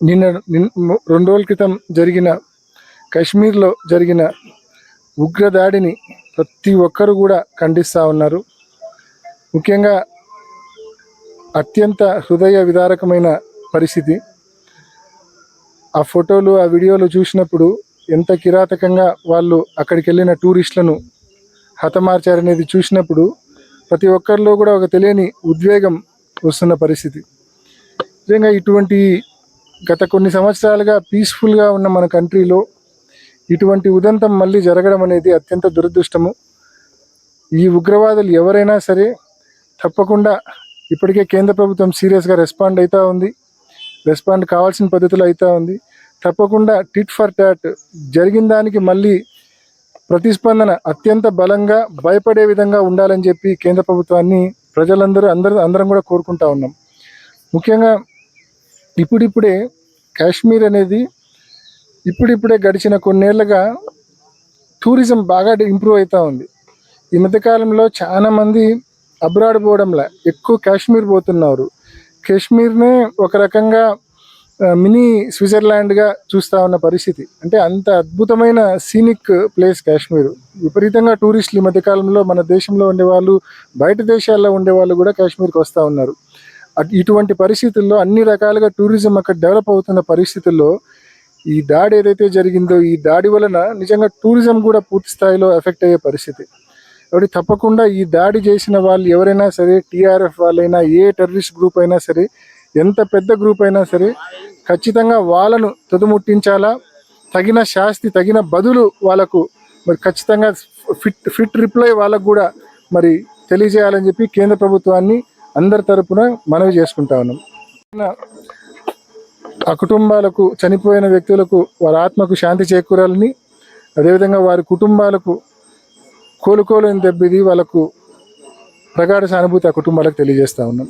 నిన్న నిన్- రెండు రోజుల క్రితం జరిగిన కాశ్మీర్లో జరిగిన ఉగ్రదాడిని ప్రతి ఒక్కరు కూడా ఖండిస్తూ ఉన్నారు. ముఖ్యంగా అత్యంత హృదయ విదారకమైన పరిస్థితి. ఆ ఫోటోలు ఆ వీడియోలు చూసినప్పుడు ఎంత కిరాతకంగా వాళ్ళు అక్కడికి వెళ్ళిన టూరిస్టులను హతమార్చారనేది చూసినప్పుడు ప్రతి ఒక్కరిలో కూడా ఒక తెలియని ఉద్వేగం వస్తున్న పరిస్థితి. నిజంగా ఇటువంటి గత కొన్ని సంవత్సరాలుగా పీస్ఫుల్గా ఉన్న మన కంట్రీలో ఇటువంటి ఉదంతం మళ్ళీ జరగడం అనేది అత్యంత దురదృష్టము. ఈ ఉగ్రవాదులు ఎవరైనా సరే తప్పకుండా ఇప్పటికే కేంద్ర ప్రభుత్వం సీరియస్గా రెస్పాండ్ అవుతూ ఉంది. రెస్పాండ్ కావాల్సిన పద్ధతిలో అవుతూ ఉంది. తప్పకుండా టిట్ ఫర్ టాట్ జరిగిన దానికి మళ్ళీ ప్రతిస్పందన అత్యంత బలంగా భయపడే విధంగా ఉండాలని చెప్పి కేంద్ర ప్రభుత్వాన్ని ప్రజలందరూ అందరూ అందరం కూడా కోరుకుంటా ఉన్నాం. ముఖ్యంగా ఇప్పుడిప్పుడే కాశ్మీర్ అనేది ఇప్పుడిప్పుడే గడిచిన కొన్నేళ్ళుగా టూరిజం బాగా ఇంప్రూవ్ అవుతూ ఉంది. ఈ మధ్యకాలంలో చాలా మంది అబ్రాడ్ పోవడంలా ఎక్కువ కాశ్మీర్ పోతున్నారు. కాశ్మీర్నే ఒక రకంగా మినీ స్విట్జర్లాండ్గా చూస్తూ ఉన్న పరిస్థితి. అంటే అంత అద్భుతమైన సీనిక్ ప్లేస్ కాశ్మీర్. విపరీతంగా టూరిస్టులు ఈ మధ్యకాలంలో మన దేశంలో ఉండేవాళ్ళు బయట దేశాల్లో ఉండేవాళ్ళు కూడా కాశ్మీర్కి వస్తూ ఉన్నారు. ఇటువంటి పరిస్థితుల్లో అన్ని రకాలుగా టూరిజం అక్కడ డెవలప్ అవుతున్న పరిస్థితుల్లో ఈ దాడి ఏదైతే జరిగిందో ఈ దాడి వలన నిజంగా టూరిజం కూడా పూర్తి స్థాయిలో ఎఫెక్ట్ అయ్యే పరిస్థితి. కాబట్టి తప్పకుండా ఈ దాడి చేసిన వాళ్ళు ఎవరైనా సరే టీఆర్ఎఫ్ వాళ్ళైనా ఏ టెర్రరిస్ట్ గ్రూప్ అయినా సరే ఎంత పెద్ద గ్రూప్ అయినా సరే ఖచ్చితంగా వాళ్ళను తుదుముట్టించాలా? తగిన శాస్తి తగిన బదులు వాళ్ళకు మరి ఖచ్చితంగా ఫిట్ ఫిట్ రిప్లై వాళ్ళకు కూడా మరి తెలియజేయాలని చెప్పి కేంద్ర ప్రభుత్వాన్ని అందరి తరపున మనవి చేసుకుంటా ఉన్నాం. ఆ కుటుంబాలకు చనిపోయిన వ్యక్తులకు వారి ఆత్మకు శాంతి చేకూరాలని అదేవిధంగా వారి కుటుంబాలకు కోలుకోలేని దెబ్బది వాళ్ళకు ప్రగాఢ సానుభూతి ఆ కుటుంబాలకు తెలియజేస్తా ఉన్నాం.